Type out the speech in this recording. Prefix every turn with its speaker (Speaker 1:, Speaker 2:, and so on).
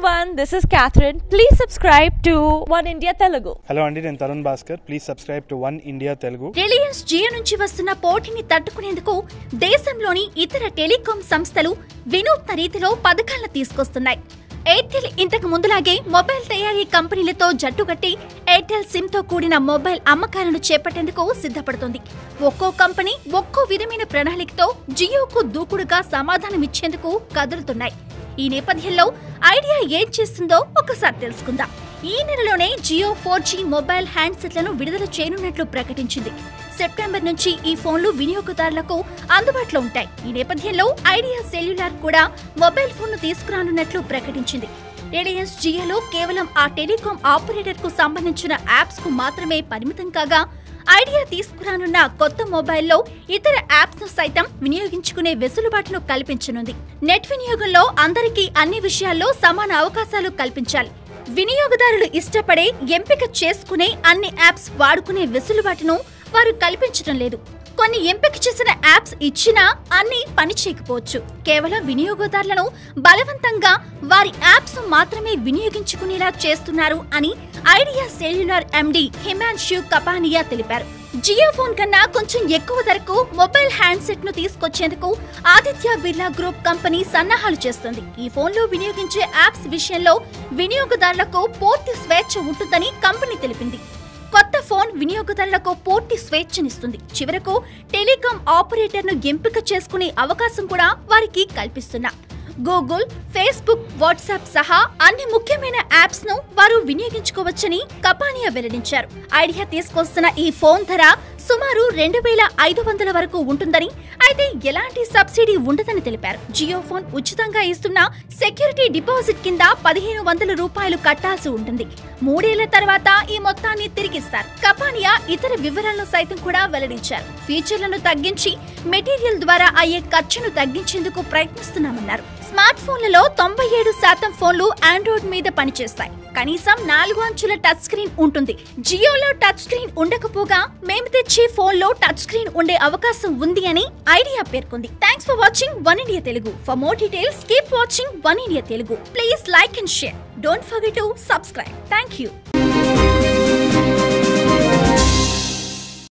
Speaker 1: everyone, this is Catherine. Please subscribe to One India Telugu.
Speaker 2: Hello అండి నేను Tarun Bhaskar. Please subscribe to one India Telugu
Speaker 3: Reliance Jio నుంచి వస్తున్న పోటీని తట్టుకునేందుకు దేశంలోని ఇతర టెలికాం సంస్థలు వినూత్న రీతిలో పథకాలను తీసుకొస్తున్నాయి. ఎయిర్టెల్ ఇంతకు ముందులాగే మొబైల్ తయారీ కంపెనీలతో జట్టుకట్టి ఎయిర్టెల్ సిమ్తో కూడిన మొబైల్ అమ్మకాలను చేపట్టేందుకు సిద్ధపడుతోంది. ఒక్కో కంపెనీ ఒక్కో విధమైన ప్రణాళికతో జియోకు దూకుడుగా సమాధానమిచ్చేందుకు కదులుతున్నాయి. ఈ నేపథ్యంలో ఐడియా ఏం చేస్తుందో ఒకసారి తెలుసుకుందాం. ఈ నెలలోనే జియో ఫోర్ జీ మొబైల్ హ్యాండ్సెట్లను విడుదల చేయనున్నట్లు ప్రకటించింది. సెప్టెంబర్ నుంచి ఈ ఫోన్లు వినియోగదారులకు అందుబాటులో ఉంటాయి. ఈ నేపథ్యంలో ఐడియా సెల్యులార్ కూడా మొబైల్ ఫోన్ను తీసుకురానున్నట్లు ప్రకటించింది. రిలయన్స్ జియోలో కేవలం ఆ టెలికాం ఆపరేటర్కు సంబంధించిన యాప్స్కు మాత్రమే పరిమితం కాగా ఐడియా తీసుకురానున్న కొత్త మొబైల్లో ఇతర యాప్స్ను సైతం వినియోగించుకునే వెసులుబాటును కల్పించనుంది. నెట్ వినియోగంలో అందరికీ అన్ని విషయాల్లో సమాన అవకాశాలు కల్పించాలి. వినియోగదారులు ఇష్టపడే ఎంపిక చేసుకునే అన్ని యాప్స్ వాడుకునే వెసులుబాటును వారు కల్పించడం లేదు. కొన్ని ఎంపిక చేసిన యాప్స్ ఇచ్చినా అన్ని పనిచేయకపోవచ్చు కేవలం వినియోగదారులను బలవంతంగా వారి యాప్స్ మాత్రమే వినియోగించుకునేలా చేస్తున్నారు అని Idea cellular MD Himanshu Kapania తెలిపారు. జియో ఫోన్ కన్నా కొంచెం ఎక్కువ ధరకు మొబైల్ హ్యాండ్సెట్ను తీసుకొచ్చేందుకు ఆదిత్య బిర్లా గ్రూప్ కంపెనీ సన్నాహాలు చేస్తుంది. ఈ ఫోన్లో వినియోగించే యాప్స్ విషయంలో వినియోగదారులకు పూర్తి స్వేచ్ఛ ఉంటుందని కంపెనీ తెలిపింది. కొత్త ఫోన్ వినియోగదారులకు పూర్తి స్వేచ్ఛనిస్తుంది. చివరకు టెలికాం ఆపరేటర్ను ఎంపిక చేసుకునే అవకాశం కూడా వారికి కల్పిస్తున్నా. గూగుల్ ఫేస్బుక్ వాట్సాప్ సహా అన్ని ముఖ్యమైన యాప్స్ను వారు వినియోగించుకోవచ్చని కపానియా వెల్లడించారు. ఐడియా తీసుకొస్తున్న ఈ ఫోన్ ధర సుమారు రెండు వేల ఐదు వందల వరకు ఉంటుందని అయితే ఎలాంటి సబ్సిడీ ఉండదని తెలిపారు. జియో ఫోన్ ఉచితంగా ఇస్తున్న సెక్యూరిటీ డిపాజిట్ కింద పదిహేను వందల రూపాయలు కట్టాల్సి ఉంటుంది. మూడేళ్ళ తర్వాత ఈ మొత్తాన్ని తిరిగిస్తారు. కపానియా ఇతర వివరాలను సైతం కూడా వెల్లడించారు. ఫీచర్లను తగ్గించి మెటీరియల్ ద్వారా అయ్యే ఖర్చును తగ్గించేందుకు ప్రయత్నిస్తున్నామన్నారు. స్మార్ట్ ఫోన్లలో తొంభై ఏడు శాతం ఫోన్లు ఆండ్రాయిడ్ మీద పనిచేస్తాయి. కనీసం నాలుగు అంచుల టచ్ స్క్రీన్ ఉంటుంది. జియోలో టచ్ స్క్రీన్ ఉండకపోగా మేము తెచ్చే ఫోన్లో టచ్ స్క్రీన్ ఉండే అవకాశం ఉంది అని ఐడియా పేర్కొంది. Thanks for watching one India Telugu for more details keep watching one India Telugu please like and share don't forget to subscribe thank you